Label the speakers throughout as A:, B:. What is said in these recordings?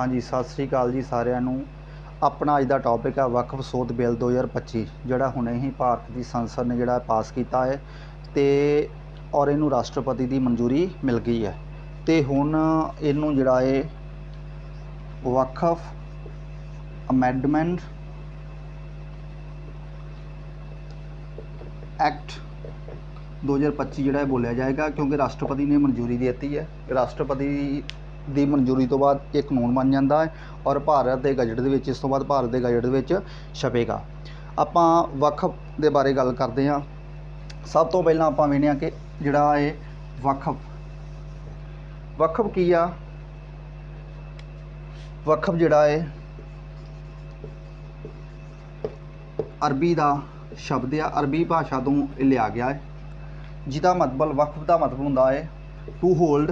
A: ਹਾਂਜੀ, ਸਤਿ ਸ੍ਰੀ ਅਕਾਲ ਜੀ ਸਾਰਿਆਂ ਨੂੰ। ਆਪਣਾ ਅੱਜ ਦਾ ਟੌਪਿਕ ਹੈ ਵਕਫ ਸੋਧ ਬਿੱਲ 2025 ਜਿਹੜਾ ਹੁਣੇ ਹੀ ਭਾਰਤ ਦੀ ਸੰਸਦ ਨੇ ਜਿਹੜਾ ਪਾਸ ਕੀਤਾ ਹੈ ਤੇ ਔਰ ਇਹਨੂੰ ਰਾਸ਼ਟਰਪਤੀ ਦੀ ਮਨਜ਼ੂਰੀ ਮਿਲ ਗਈ ਹੈ। ਤੇ ਹੁਣ ਇਹਨੂੰ ਜਿਹੜਾ ਹੈ ਵਕਫ ਅਮੈਂਡਮੈਂਟ ਐਕਟ 2025 ਜਿਹੜਾ ਬੋਲਿਆ ਜਾਏਗਾ, ਕਿਉਂਕਿ ਰਾਸ਼ਟਰਪਤੀ ਨੇ ਮਨਜ਼ੂਰੀ ਦੇ ਦਿੱਤੀ ਹੈ। ਰਾਸ਼ਟਰਪਤੀ ਦੀ ਮਨਜ਼ੂਰੀ ਤੋਂ ਬਾਅਦ ਇਹ ਕਾਨੂੰਨ ਬਣ ਜਾਂਦਾ ਹੈ ਔਰ ਭਾਰਤ ਦੇ ਗਜਟ ਦੇ ਵਿੱਚ, ਇਸ ਤੋਂ ਬਾਅਦ ਭਾਰਤ ਦੇ ਗਜਟ ਦੇ ਵਿੱਚ ਛਪੇਗਾ। ਆਪਾਂ ਵਕਫ ਦੇ ਬਾਰੇ ਗੱਲ ਕਰਦੇ ਹਾਂ। ਸਭ ਤੋਂ ਪਹਿਲਾਂ ਆਪਾਂ ਵੇਖਦੇ ਹਾਂ ਕਿ ਜਿਹੜਾ ਇਹ ਵਕਫ ਵਕਫ ਕੀ ਆ? ਵਕਫ ਜਿਹੜਾ ਹੈ ਅਰਬੀ ਦਾ ਸ਼ਬਦ ਆ, ਅਰਬੀ ਭਾਸ਼ਾ ਤੋਂ ਲਿਆ ਗਿਆ ਹੈ। ਜਿਹਦਾ ਮਤਲਬ ਵਕਫ ਦਾ ਮਤਲਬ ਹੁੰਦਾ ਹੈ ਟੂ ਹੋਲਡ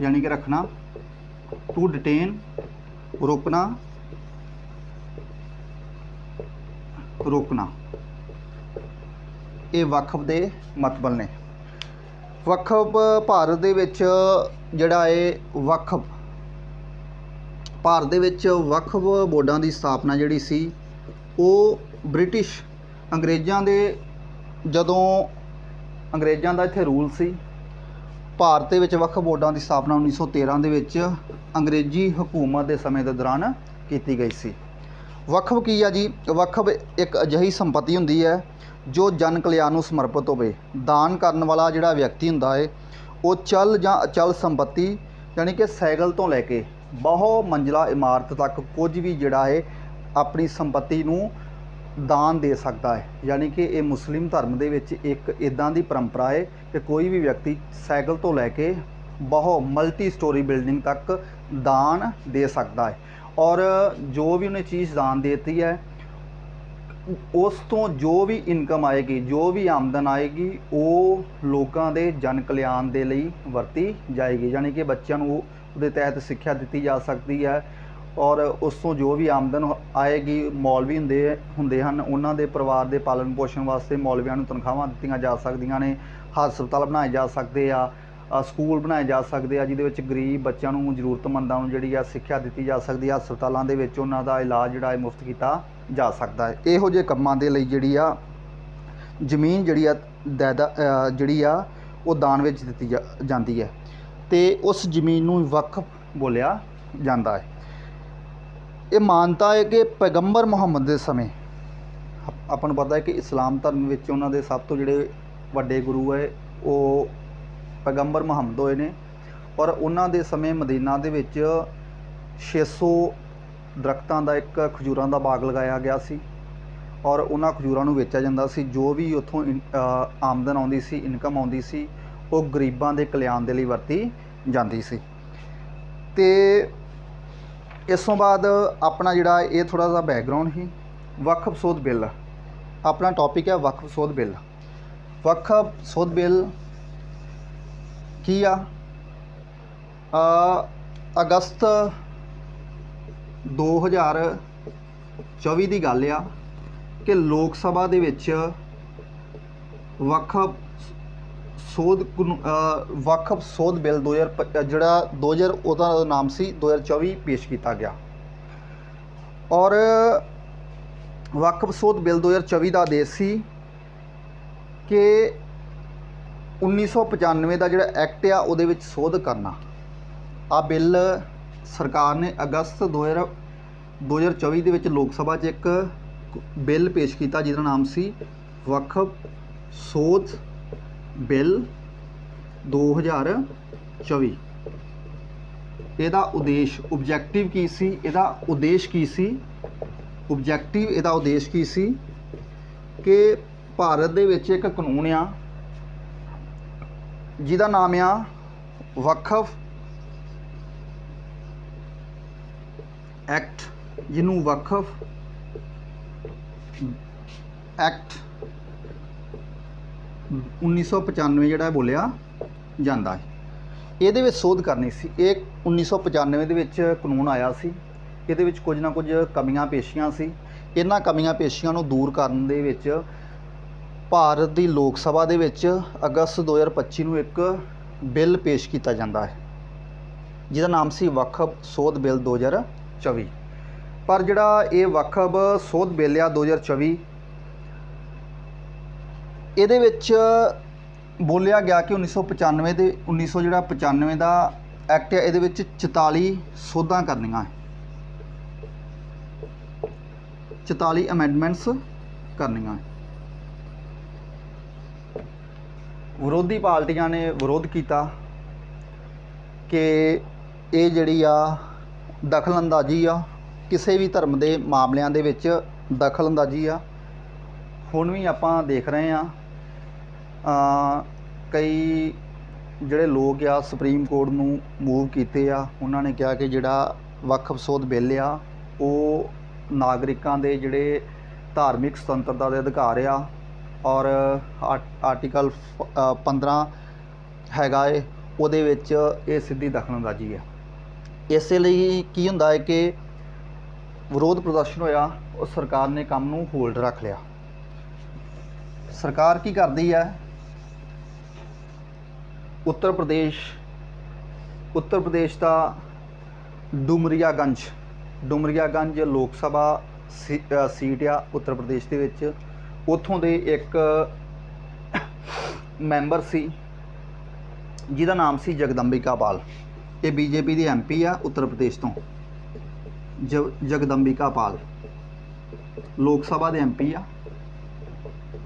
A: ਯਾਨੀ ਕਿ ਰੱਖਣਾ ਟੂ ਡਿਟੇਨ ਰੋਕਣਾ ਰੋਕਣਾ। ਇਹ ਵਕਫ ਦੇ ਮਤਬਲ ਨੇ। ਵਕਫ ਭਾਰਤ ਦੇ ਵਿੱਚ ਜਿਹੜਾ ਇਹ ਵਕਫ, ਭਾਰਤ ਦੇ ਵਿੱਚ ਵਕਫ ਬੋਰਡਾਂ ਦੀ ਸਥਾਪਨਾ ਜਿਹੜੀ ਸੀ, ਉਹ ਬ੍ਰਿਟਿਸ਼ ਅੰਗਰੇਜ਼ਾਂ ਦੇ, ਜਦੋਂ ਅੰਗਰੇਜ਼ਾਂ ਦਾ ਇੱਥੇ ਰੂਲ ਸੀ ਭਾਰਤ ਦੇ ਵਿੱਚ ਵਕਫ ਬੋਰਡਾਂ ਦੀ ਸਥਾਪਨਾ 1913 ਦੇ ਵਿੱਚ ਅੰਗਰੇਜ਼ੀ ਹਕੂਮਤ ਦੇ ਸਮੇਂ ਦੇ ਦੌਰਾਨ ਕੀਤੀ ਗਈ ਸੀ। ਵਕਫ ਕੀ ਆ ਜੀ ਵਕਫ ਇੱਕ ਅਜਿਹੀ ਸੰਪਤੀ ਹੁੰਦੀ ਹੈ ਜੋ ਜਨ ਕਲਿਆਣ ਨੂੰ ਸਮਰਪਿਤ ਹੋਵੇ। ਦਾਨ ਕਰਨ ਵਾਲਾ ਜਿਹੜਾ ਵਿਅਕਤੀ ਹੁੰਦਾ ਹੈ ਉਹ ਚਲ ਜਾਂ ਅਚਲ ਸੰਪਤੀ ਯਾਨੀ ਕਿ ਸਾਈਕਲ ਤੋਂ ਲੈ ਕੇ ਬਹੁ ਮੰਜ਼ਲਾ ਇਮਾਰਤ ਤੱਕ ਕੁਝ ਵੀ ਜਿਹੜਾ ਹੈ ਆਪਣੀ ਸੰਪਤੀ ਨੂੰ ਦਾਨ ਦੇ ਸਕਦਾ ਹੈ। ਯਾਨੀ ਕਿ ਇਹ ਮੁਸਲਿਮ ਧਰਮ ਦੇ ਵਿੱਚ ਇੱਕ ਇਦਾਂ ਦੀ ਪਰੰਪਰਾ ਹੈ ਕਿ ਕੋਈ ਵੀ ਵਿਅਕਤੀ ਸਾਈਕਲ ਤੋਂ ਲੈ ਕੇ ਬਹੁ ਮਲਟੀ ਸਟੋਰੀ ਬਿਲਡਿੰਗ ਤੱਕ ਦਾਨ ਦੇ ਸਕਦਾ ਹੈ। ਔਰ ਜੋ ਵੀ ਉਹਨੇ ਚੀਜ਼ ਦਾਨ ਦੇਤੀ ਹੈ, ਉਸ ਤੋਂ ਜੋ ਵੀ ਇਨਕਮ ਆਏਗੀ, ਜੋ ਵੀ ਆਮਦਨ ਆਏਗੀ, ਉਹ ਲੋਕਾਂ ਦੇ ਜਨ ਕਲਿਆਣ ਦੇ ਲਈ ਵਰਤੀ ਜਾਏਗੀ। ਯਾਨੀ ਕਿ ਬੱਚਿਆਂ ਨੂੰ ਉਹਦੇ ਤਹਿਤ ਸਿੱਖਿਆ ਦਿੱਤੀ ਜਾ ਸਕਦੀ ਹੈ। ਔਰ ਉਸ ਤੋਂ ਜੋ ਵੀ ਆਮਦਨ ਆਏਗੀ, ਮੌਲਵੀ ਹੁੰਦੇ ਹੁੰਦੇ ਹਨ, ਉਹਨਾਂ ਦੇ ਪਰਿਵਾਰ ਦੇ ਪਾਲਣ ਪੋਸ਼ਣ ਵਾਸਤੇ ਮੌਲਵੀਆਂ ਨੂੰ ਤਨਖਾਹਾਂ ਦਿੱਤੀਆਂ ਜਾ ਸਕਦੀਆਂ ਨੇ। ਹਸਪਤਾਲ ਬਣਾਏ ਜਾ ਸਕਦੇ ਆ ਸਕੂਲ ਬਣਾਏ ਜਾ ਸਕਦੇ ਆ, ਜਿਹਦੇ ਵਿੱਚ ਗਰੀਬ ਬੱਚਿਆਂ ਨੂੰ, ਜ਼ਰੂਰਤਮੰਦਾਂ ਨੂੰ ਜਿਹੜੀ ਆ ਸਿੱਖਿਆ ਦਿੱਤੀ ਜਾ ਸਕਦੀ ਆ। ਹਸਪਤਾਲਾਂ ਦੇ ਵਿੱਚ ਉਹਨਾਂ ਦਾ ਇਲਾਜ ਜਿਹੜਾ ਹੈ ਮੁਫਤ ਕੀਤਾ ਜਾ ਸਕਦਾ ਹੈ। ਇਹੋ ਜਿਹੇ ਕੰਮਾਂ ਦੇ ਲਈ ਜਿਹੜੀ ਆ, ਜ਼ਮੀਨ ਜਿਹੜੀ ਆ, ਦਾਇਦਾ ਜਿਹੜੀ ਆ, ਉਹ ਦਾਨ ਵਿੱਚ ਦਿੱਤੀ ਜਾ- ਜਾਂਦੀ ਹੈ। ਤੇ ਉਸ ਜ਼ਮੀਨ ਨੂੰ ਵਕਫ ਬੋਲਿਆ ਜਾਂਦਾ ਹੈ। ਇਹ ਮਾਨਤਾ ਹੈ ਕਿ ਪੈਗੰਬਰ ਮੁਹੰਮਦ ਦੇ ਸਮੇਂ, ਆਪਾਂ ਨੂੰ ਪਤਾ ਹੈ ਕਿ ਇਸਲਾਮ ਧਰਮ ਵਿੱਚ ਉਹਨਾਂ ਦੇ ਸਭ ਤੋਂ ਜਿਹੜੇ ਵੱਡੇ ਗੁਰੂ ਹੈ, ਉਹ ਪੈਗੰਬਰ ਮੁਹੰਮਦ ਹੋਏ ਨੇ ਔਰ ਉਹਨਾਂ ਦੇ ਸਮੇਂ ਮਦੀਨਾ ਦੇ ਵਿੱਚ 600 ਦਰਖਤਾਂ ਦਾ ਇੱਕ ਖਜੂਰਾਂ ਦਾ ਬਾਗ ਲਗਾਇਆ ਗਿਆ ਸੀ ਔਰ ਉਹਨਾਂ ਖਜੂਰਾਂ ਨੂੰ ਵੇਚਿਆ ਜਾਂਦਾ ਸੀ, ਜੋ ਵੀ ਉੱਥੋਂ ਇਨ- ਆਮਦਨ ਆਉਂਦੀ ਸੀ ਇਨਕਮ ਆਉਂਦੀ ਸੀ, ਉਹ ਗਰੀਬਾਂ ਦੇ ਕਲਿਆਣ ਦੇ ਲਈ ਵਰਤੀ ਜਾਂਦੀ ਸੀ। ਤੇ ਇਸ ਤੋਂ ਬਾਅਦ ਆਪਣਾ ਜਿਹੜਾ ਇਹ ਥੋੜਾ ਜਿਹਾ ਬੈਕਗ੍ਰਾਉਂਡ ਹੀ ਵਕਫ ਸੋਧ ਬਿੱਲ। ਆਪਣਾ ਟੌਪਿਕ ਹੈ ਵਕਫ ਸੋਧ ਬਿੱਲ। ਵਕਫ ਸੋਧ ਬਿੱਲ ਕੀ ਆ? ਅ, ਅਗਸਤ 2024 ਦੀ ਗੱਲ ਆ ਕਿ ਲੋਕ ਸਭਾ ਦੇ ਵਿੱਚ ਵਕਫ ਸੋਧ ਕਾਨੂ- ਅ, ਵਕਫ ਸੋਧ ਬਿੱਲ 2000 ਪ- ਜਿਹੜਾ 2000 ਉਹਦਾ ਨਾਮ ਸੀ 2024 ਪੇਸ਼ ਕੀਤਾ ਗਿਆ। ਔਰ ਵਕਫ ਸੋਧ ਬਿੱਲ 2024 ਦਾ ਆਦੇਸ਼ ਸੀ ਕਿ 1995 ਦਾ ਜਿਹੜਾ ਐਕਟ ਆ ਉਹਦੇ ਵਿੱਚ ਸੋਧ ਕਰਨਾ। ਆ ਬਿੱਲ ਸਰਕਾਰ ਨੇ ਅਗਸਤ 2000 2024 ਦੇ ਵਿੱਚ ਲੋਕ ਸਭਾ 'ਚ ਇੱਕ ਬਿੱਲ ਪੇਸ਼ ਕੀਤਾ ਜਿਹਦਾ ਨਾਮ ਸੀ ਵਕਫ ਸੋਧ ਬਿੱਲ 2024 ਇਹਦਾ ਉਦੇਸ਼ ਆਬਜੈਕਟਿਵ ਕੀ ਸੀ? ਇਹਦਾ ਉਦੇਸ਼ ਕੀ ਸੀ? ਆਬਜੈਕਟਿਵ ਇਹਦਾ ਉਦੇਸ਼ ਕੀ ਸੀ? ਕਿ ਭਾਰਤ ਦੇ ਵਿੱਚ ਇੱਕ ਕਾਨੂੰਨ ਆ, ਜਿਹਦਾ ਨਾਮ ਆ ਵਕਫ ਐਕਟ, ਜਿਹਨੂੰ ਵਕਫ ਐਕਟ 1995 ਜਿਹੜਾ ਬੋਲਿਆ ਜਾਂਦਾ ਹੈ ਇਹਦੇ ਵਿੱਚ ਸੋਧ ਕਰਨੀ ਸੀ। ਇਹ 1995 ਦੇ ਵਿੱਚ ਕਾਨੂੰਨ ਆਇਆ ਸੀ। ਇਹਦੇ ਵਿੱਚ ਕੁਝ ਨਾ ਕੁਝ ਕਮੀਆਂ ਪੇਸ਼ੀਆਂ ਸੀ। ਇਹਨਾਂ ਕਮੀਆਂ ਪੇਸ਼ੀਆਂ ਨੂੰ ਦੂਰ ਕਰਨ ਦੇ ਵਿੱਚ ਭਾਰਤ ਦੀ ਲੋਕ ਸਭਾ ਦੇ ਵਿੱਚ ਅਗਸਤ 2025 ਨੂੰ ਇੱਕ ਬਿੱਲ ਪੇਸ਼ ਕੀਤਾ ਜਾਂਦਾ ਹੈ। ਜਿਹਦਾ ਨਾਮ ਸੀ ਵਕਫ ਸੋਧ ਬਿੱਲ 2024 ਪਰ ਜਿਹੜਾ ਇਹ ਵਕਫ ਸੋਧ ਬਿੱਲ ਆ 2024 ਇਹਦੇ ਵਿੱਚ ਬੋਲਿਆ ਗਿਆ ਕਿ 1995 ਦੇ 1900 ਜਿਹੜਾ 95 ਦਾ ਐਕਟ ਹੈ, ਇਹਦੇ ਵਿੱਚ 44 ਸੋਧਾਂ ਕਰਨੀਆਂ ਹੈ। 44 ਅਮੈਂਡਮੈਂਟਸ ਕਰਨੀਆਂ ਹੈ। ਵਿਰੋਧੀ ਪਾਰਟੀਆਂ ਨੇ ਵਿਰੋਧ ਕੀਤਾ ਕਿ ਇਹ ਜਿਹੜੀ ਆ ਦਖਲਅੰਦਾਜ਼ੀ ਆ, ਕਿਸੇ ਵੀ ਧਰਮ ਦੇ ਮਾਮਲਿਆਂ ਦੇ ਵਿੱਚ ਦਖਲਅੰਦਾਜ਼ੀ ਆ। ਹੁਣ ਵੀ ਆਪਾਂ ਦੇਖ ਰਹੇ ਆ ਕਈ ਜਿਹੜੇ ਲੋਕ ਆ ਸੁਪਰੀਮ ਕੋਰਟ ਨੂੰ ਮੂਵ ਕੀਤੇ ਆ ਉਹਨਾਂ ਨੇ ਕਿਹਾ ਕਿ ਜਿਹੜਾ ਵਕਫ ਸੋਧ ਬਿੱਲ ਆ ਉਹ ਨਾਗਰਿਕਾਂ ਦੇ ਜਿਹੜੇ ਧਾਰਮਿਕ ਸੁਤੰਤਰਤਾ ਦੇ ਅਧਿਕਾਰ ਆ ਔਰ ਆਰਟ- ਆਰਟੀਕਲ ਫ- ਅ, 15 ਹੈਗਾ ਏ ਉਹਦੇ ਵਿੱਚ ਇਹ ਸਿੱਧੀ ਦਖਲਅੰਦਾਜ਼ੀ ਆ। ਇਸੇ ਲਈ ਕੀ ਹੁੰਦਾ ਹੈ ਕਿ ਵਿਰੋਧ ਪ੍ਰਦਰਸ਼ਨ ਹੋਇਆ ਉਹ ਸਰਕਾਰ ਨੇ ਕੰਮ ਨੂੰ ਹੋਲਡ ਰੱਖ ਲਿਆ। ਸਰਕਾਰ ਕੀ ਕਰਦੀ ਹੈ ਉੱਤਰ ਪ੍ਰਦੇਸ਼ ਉੱਤਰ ਪ੍ਰਦੇਸ਼ ਦਾ ਡੁਮਰੀਆਗੰਜ ਡੁਮਰੀਆਗੰਜ ਲੋਕ ਸਭਾ ਸੀ- ਸੀਟ ਆ ਉੱਤਰ ਪ੍ਰਦੇਸ਼ ਦੇ ਵਿੱਚ। ਉੱਥੋਂ ਦੇ ਇੱਕ ਮੈਂਬਰ ਸੀ, ਜਿਹਦਾ ਨਾਮ ਸੀ ਜਗਦੰਬਿਕਾ ਪਾਲ। ਇਹ ਬੀਜੇਪੀ ਦੀ ਐਮਪੀ ਆ ਉੱਤਰ ਪ੍ਰਦੇਸ਼ ਤੋਂ। ਜਗਦੰਬਿਕਾ ਪਾਲ। ਲੋਕ ਸਭਾ ਦੇ ਐਮਪੀ ਆ,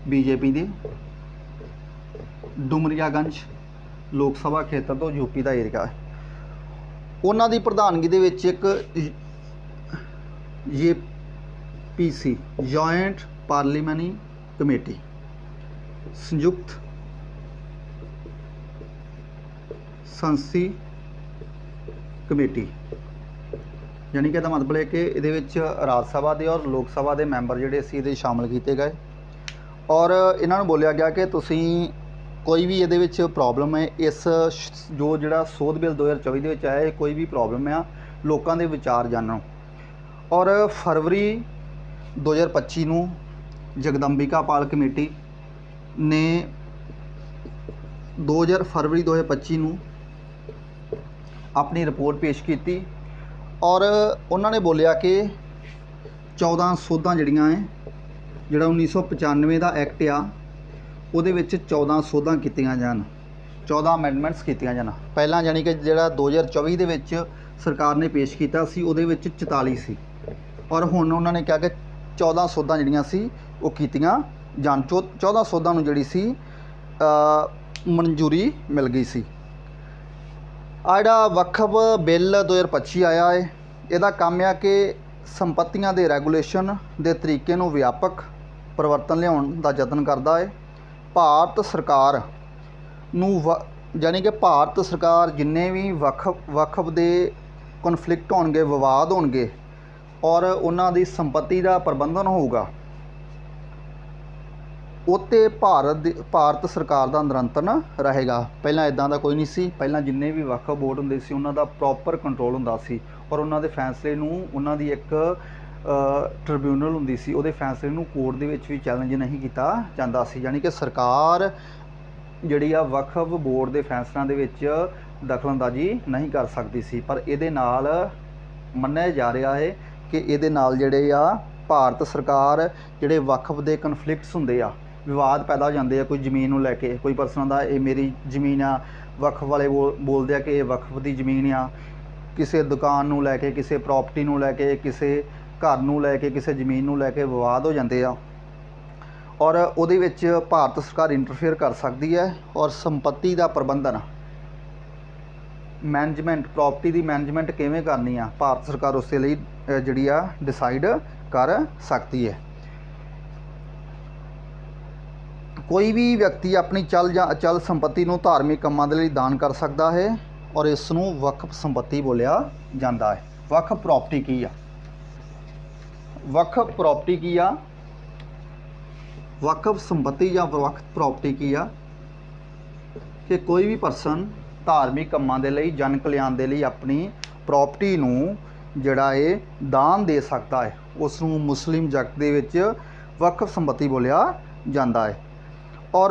A: ਬੀਜੇਪੀ ਦੇ। ਡੁਮਰੀਆਗੰਜ ਲੋਕ ਸਭਾ ਖੇਤਰ ਤੋਂ ਯੂਪੀ ਦਾ ਏਰੀਆ ਹੈ। ਉਹਨਾਂ ਦੀ ਪ੍ਰਧਾਨਗੀ ਦੇ ਵਿੱਚ ਇੱਕ ਇਹ ਪੀਸੀ ਜੁਆਇੰਟ ਪਾਰਲੀਮੈਂਟਰੀ ਕਮੇਟੀ ਸੰਯੁਕਤ ਸੰਸਦੀ ਕਮੇਟੀ। ਯਾਨੀ ਕਿ ਇਹਦਾ ਮਤਲਬ ਹੈ ਕਿ ਇਹਦੇ ਵਿੱਚ ਰਾਜ ਸਭਾ ਦੇ ਔਰ ਲੋਕ ਸਭਾ ਦੇ ਮੈਂਬਰ ਜਿਹੜੇ ਸੀ, ਇਹਦੇ ਸ਼ਾਮਲ ਕੀਤੇ ਗਏ। ਔਰ ਇਹਨਾਂ ਨੂੰ ਬੋਲਿਆ ਗਿਆ ਕਿ ਤੁਸੀਂ ਕੋਈ ਵੀ ਇਹਦੇ ਵਿੱਚ ਪ੍ਰੋਬਲਮ ਹੈ, ਇਸ ਜੋ ਜਿਹੜਾ ਸੋਧ ਬਿੱਲ 2024 ਦੇ ਵਿੱਚ ਆਇਆ, ਇਹ ਕੋਈ ਵੀ ਪ੍ਰੋਬਲਮ ਆ ਲੋਕਾਂ ਦੇ ਵਿਚਾਰ ਜਾਣੋ ਔਰ ਫਰਵਰੀ 2025 ਨੂੰ ਜਗਦੰਬਿਕਾ ਪਾਲ ਕਮੇਟੀ ਨੇ 2000 ਫਰਵਰੀ 2025 ਨੂੰ ਆਪਣੀ ਰਿਪੋਰਟ ਪੇਸ਼ ਕੀਤੀ ਔਰ ਉਹਨਾਂ ਨੇ ਬੋਲਿਆ ਕਿ 14 ਸੋਧਾਂ ਜਿਹੜੀਆਂ ਹੈ, ਜਿਹੜਾ 1995 ਦਾ ਐਕਟ ਆ ਉਹਦੇ ਵਿੱਚ 14 ਸੋਧਾਂ ਕੀਤੀਆਂ ਜਾਣ 14 ਅਮੈਂਡਮੈਂਟਸ ਕੀਤੀਆਂ ਜਾਣ। ਪਹਿਲਾਂ ਯਾਨੀ ਕਿ ਜਿਹੜਾ 2024 ਦੇ ਵਿੱਚ ਸਰਕਾਰ ਨੇ ਪੇਸ਼ ਕੀਤਾ ਸੀ, ਉਹਦੇ ਵਿੱਚ 44 ਸੀ। ਔਰ ਹੁਣ ਉਹਨਾਂ ਨੇ ਕਿਹਾ ਕਿ 14 ਸੋਧਾਂ ਜਿਹੜੀਆਂ ਸੀ, ਉਹ ਕੀਤੀਆਂ ਜਾਣ। ਚੌ- 14 ਸੋਧਾਂ ਨੂੰ ਜਿਹੜੀ ਸੀ ਮਨਜ਼ੂਰੀ ਮਿਲ ਗਈ ਸੀ। ਆ ਜਿਹੜਾ ਵਕਫ ਬਿੱਲ 2025 ਆਇਆ ਹੈ ਇਹਦਾ ਕੰਮ ਆ ਕਿ ਸੰਪਤੀਆਂ ਦੇ ਰੈਗੂਲੇਸ਼ਨ ਦੇ ਤਰੀਕੇ ਨੂੰ ਵਿਆਪਕ ਪਰਿਵਰਤਨ ਲਿਆਉਣ ਦਾ ਯਤਨ ਕਰਦਾ ਹੈ ਭਾਰਤ ਸਰਕਾਰ ਨੂੰ ਵ- ਯਾਨੀ ਕਿ ਭਾਰਤ ਸਰਕਾਰ ਜਿੰਨੇ ਵੀ ਵੱਖ ਵਕਫ ਦੇ ਕਨਫਲਿਕਟ ਹੋਣਗੇ, ਵਿਵਾਦ ਹੋਣਗੇ, ਔਰ ਉਹਨਾਂ ਦੀ ਸੰਪਤੀ ਦਾ ਪ੍ਰਬੰਧਨ ਹੋਊਗਾ, ਉੱਤੇ ਭਾਰਤ ਦੀ, ਭਾਰਤ ਸਰਕਾਰ ਦਾ ਨਿਰੰਤਰਣ ਰਹੇਗਾ। ਪਹਿਲਾਂ ਇਦਾਂ ਦਾ ਕੋਈ ਨਹੀਂ ਸੀ। ਪਹਿਲਾਂ ਜਿੰਨੇ ਵੀ ਵਕਫ ਬੋਰਡ ਹੁੰਦੇ ਸੀ, ਉਹਨਾਂ ਦਾ ਪ੍ਰੋਪਰ ਕੰਟਰੋਲ ਹੁੰਦਾ ਸੀ, ਔਰ ਉਹਨਾਂ ਦੇ ਫੈਸਲੇ ਨੂੰ, ਉਹਨਾਂ ਦੀ ਇੱਕ ਟ੍ਰਿਬਿਊਨਲ ਹੁੰਦੀ ਸੀ, ਉਹਦੇ ਫੈਸਲੇ ਨੂੰ ਕੋਰਟ ਦੇ ਵਿੱਚ ਵੀ ਚੈਲੰਜ ਨਹੀਂ ਕੀਤਾ ਜਾਂਦਾ ਸੀ। ਯਾਨੀ ਕਿ ਸਰਕਾਰ ਜਿਹੜੀ ਆ, ਵਕਫ ਬੋਰਡ ਦੇ ਫੈਸਲਿਆਂ ਦੇ ਵਿੱਚ ਦਖਲਅੰਦਾਜ਼ੀ ਨਹੀਂ ਕਰ ਸਕਦੀ ਸੀ। ਪਰ ਇਹਦੇ ਨਾਲ ਮੰਨਿਆ ਜਾ ਰਿਹਾ ਹੈ ਕਿ ਇਹਦੇ ਨਾਲ ਜਿਹੜੇ ਆ, ਭਾਰਤ ਸਰਕਾਰ ਜਿਹੜੇ ਵਕਫ ਦੇ ਕਨਫਲਿਕਟਸ ਹੁੰਦੇ ਆ, ਵਿਵਾਦ ਪੈਦਾ ਹੋ ਜਾਂਦੇ ਆ, ਕੋਈ ਜ਼ਮੀਨ ਨੂੰ ਲੈ ਕੇ। ਕੋਈ ਪਰਸਨ ਦਾ ਇਹ ਮੇਰੀ ਜ਼ਮੀਨ ਆ, ਵਕਫ ਵਾਲੇ ਬੋਲ- ਬੋਲਦੇ ਆ ਕਿ ਇਹ ਵਕਫ ਦੀ ਜ਼ਮੀਨ ਆ। ਕਿਸੇ ਦੁਕਾਨ ਨੂੰ ਲੈ ਕੇ, ਕਿਸੇ ਪ੍ਰਾਪਰਟੀ ਨੂੰ ਲੈ ਕੇ, ਕਿਸੇ ਘਰ ਨੂੰ ਲੈ ਕੇ, ਕਿਸੇ ਜ਼ਮੀਨ ਨੂੰ ਲੈ ਕੇ ਵਿਵਾਦ ਹੋ ਜਾਂਦੇ ਆ। ਔਰ ਉਹਦੇ ਵਿੱਚ ਭਾਰਤ ਸਰਕਾਰ ਇੰਟਰਫੇਅਰ ਕਰ ਸਕਦੀ ਹੈ ਔਰ ਸੰਪਤੀ ਦਾ ਪ੍ਰਬੰਧਨ। ਮੈਨੇਜਮੈਂਟ ਪ੍ਰਾਪਰਟੀ ਦੀ ਮੈਨੇਜਮੈਂਟ ਕਿਵੇਂ ਕਰਨੀ ਆ? ਭਾਰਤ ਸਰਕਾਰ ਉਸੇ ਲਈ ਜਿਹੜੀ ਆ ਡਿਸਾਈਡ ਕਰ ਸਕਦੀ ਹੈ। ਕੋਈ ਵੀ ਵਿਅਕਤੀ ਆਪਣੀ ਚਲ ਜਾਂ ਅਚਲ ਸੰਪਤੀ ਨੂੰ ਧਾਰਮਿਕ ਕੰਮਾਂ ਦੇ ਲਈ ਦਾਨ ਕਰ ਸਕਦਾ ਹੈ ਔਰ ਇਸ ਨੂੰ ਵਕਫ ਸੰਪਤੀ ਬੋਲਿਆ ਜਾਂਦਾ ਹੈ। ਵਕਫ ਪ੍ਰਾਪਰਟੀ ਕੀ ਆ? ਵਕਫ ਪ੍ਰਾਪਰਟੀ ਕੀ ਆ? ਵਕਫ ਸੰਪਤੀ ਜਾਂ ਵਕਫ ਪ੍ਰਾਪਰਟੀ ਕੀ ਆ? ਕਿ ਕੋਈ ਵੀ ਪਰਸਨ ਧਾਰਮਿਕ ਕੰਮਾਂ ਦੇ ਲਈ, ਜਨ ਕਲਿਆਣ ਦੇ ਲਈ ਆਪਣੀ ਪ੍ਰਾਪਰਟੀ ਨੂੰ ਜਿਹੜਾ ਇਹ ਦਾਨ ਦੇ ਸਕਦਾ ਹੈ। ਉਸ ਨੂੰ ਮੁਸਲਿਮ ਜਗਤ ਦੇ ਵਿੱਚ ਵਕਫ ਸੰਪਤੀ ਬੋਲਿਆ ਜਾਂਦਾ ਹੈ। ਔਰ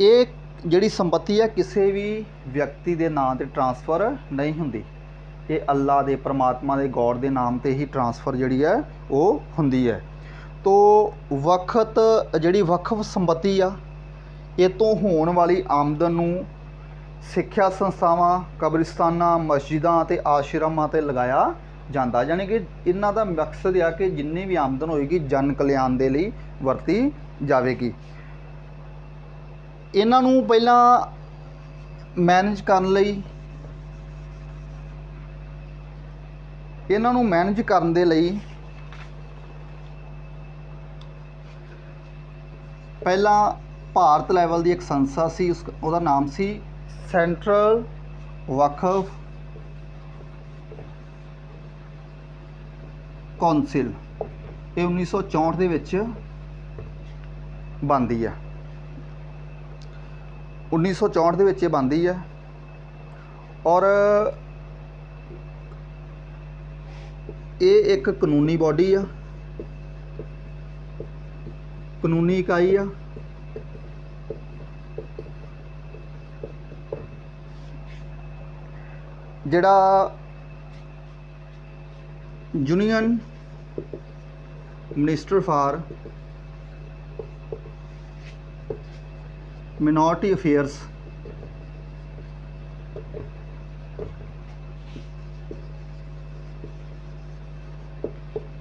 A: ਇਹ ਜਿਹੜੀ ਸੰਪਤੀ ਹੈ, ਕਿਸੇ ਵੀ ਵਿਅਕਤੀ ਦੇ ਨਾਂ ਤੇ ਟ੍ਰਾਂਸਫਰ ਨਹੀਂ ਹੁੰਦੀ। ਇਹ ਅੱਲਾ ਦੇ, ਪਰਮਾਤਮਾ ਦੇ ਗੋਡ ਦੇ ਨਾਮ ਤੇ ਹੀ ਟਰਾਂਸਫਰ ਜਿਹੜੀ ਹੈ ਉਹ ਹੁੰਦੀ ਹੈ। ਤੋ ਵਕਤ ਜਿਹੜੀ ਵਕਫ ਸੰਪਤੀ ਆ, ਇਹ ਤੋਂ ਹੋਣ ਵਾਲੀ ਆਮਦਨ ਨੂੰ ਸਿੱਖਿਆ ਸੰਸਥਾਵਾਂ, ਕਬਰਿਸਤਾਨਾਂ, ਮਸਜਿਦਾਂ ਅਤੇ ਆਸ਼ਰਮਾਂ ਤੇ ਲਗਾਇਆ ਜਾਂਦਾ। ਯਾਨੀ ਕਿ ਇਹਨਾਂ ਦਾ ਮਕਸਦ ਆ ਕਿ ਜਿੰਨੀ ਵੀ ਆਮਦਨ ਹੋਏਗੀ, ਜਨ ਕਲਿਆਣ ਦੇ ਲਈ ਵਰਤੀ ਜਾਵੇਗੀ। ਇਹਨਾਂ ਨੂੰ ਪਹਿਲਾਂ ਮੈਨੇਜ ਕਰਨ ਲਈ ਇਹਨਾਂ ਨੂੰ ਮੈਨੇਜ ਕਰਨ ਦੇ ਲਈ ਪਹਿਲਾਂ ਭਾਰਤ ਲੈਵਲ ਦੀ ਇੱਕ ਸੰਸਥਾ ਸੀ, ਉਸ ਉਹਦਾ ਨਾਮ ਸੀ ਸੈਂਟਰਲ ਵਕਫ ਕੌਂਸਲ ਇਹ 1964 ਦੇ ਵਿੱਚ ਬਣਦੀ ਹੈ 1964 ਦੇ ਵਿੱਚ ਇਹ ਬਣਦੀ ਹੈ ਔਰ ਇਹ ਇੱਕ ਕਾਨੂੰਨੀ ਬਾਡੀ ਆ। ਕਾਨੂੰਨੀ ਇਕਾਈ ਆ। ਜਿਹੜਾ union minister for minority affairs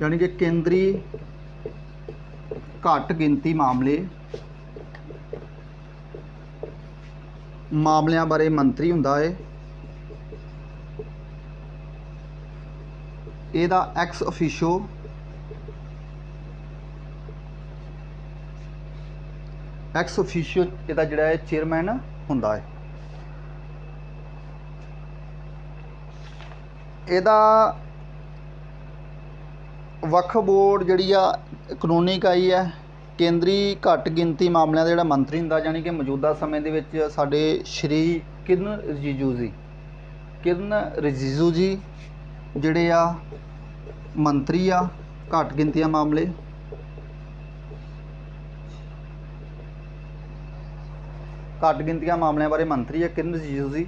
A: ਯਾਨੀ ਕਿ ਕੇਂਦਰੀ ਘੱਟ ਗਿਣਤੀ ਮਾਮਲੇ, ਮਾਮਲਿਆਂ ਬਾਰੇ ਮੰਤਰੀ ਹੁੰਦਾ ਹੈ ਇਹਦਾ ਐਕਸ ਅਫੀਸ਼ੋ ਐਕਸ ਅਫੀਸ਼ੀਓ ਇਹਦਾ ਜਿਹੜਾ ਹੈ ਚੇਅਰਮੈਨ ਹੁੰਦਾ ਹੈ ਇਹਦਾ ਵਕਫ ਬੋਰਡ ਜਿਹੜੀ ਆ, ਕਾਨੂੰਨੀ ਇਕਾਈ ਹੈ, ਕੇਂਦਰੀ ਘੱਟ ਗਿਣਤੀ ਮਾਮਲਿਆਂ ਦਾ ਜਿਹੜਾ ਮੰਤਰੀ ਹੁੰਦਾ ਯਾਨੀ ਕਿ ਮੌਜੂਦਾ ਸਮੇਂ ਦੇ ਵਿੱਚ ਸਾਡੇ ਸ਼੍ਰੀ ਕਿਰਨ ਰਿਜੀਜੂ ਜੀ। ਕਿਰਨ ਰਿਜੀਜੂ ਜੀ ਜਿਹੜੇ ਆ, ਮੰਤਰੀ ਆ, ਘੱਟ ਗਿਣਤੀਆਂ ਮਾਮਲੇ। ਘੱਟ ਗਿਣਤੀਆਂ ਮਾਮਲਿਆਂ ਬਾਰੇ ਮੰਤਰੀ ਆ ਕਿਰਨ ਰਿਜੀਜੂ ਜੀ।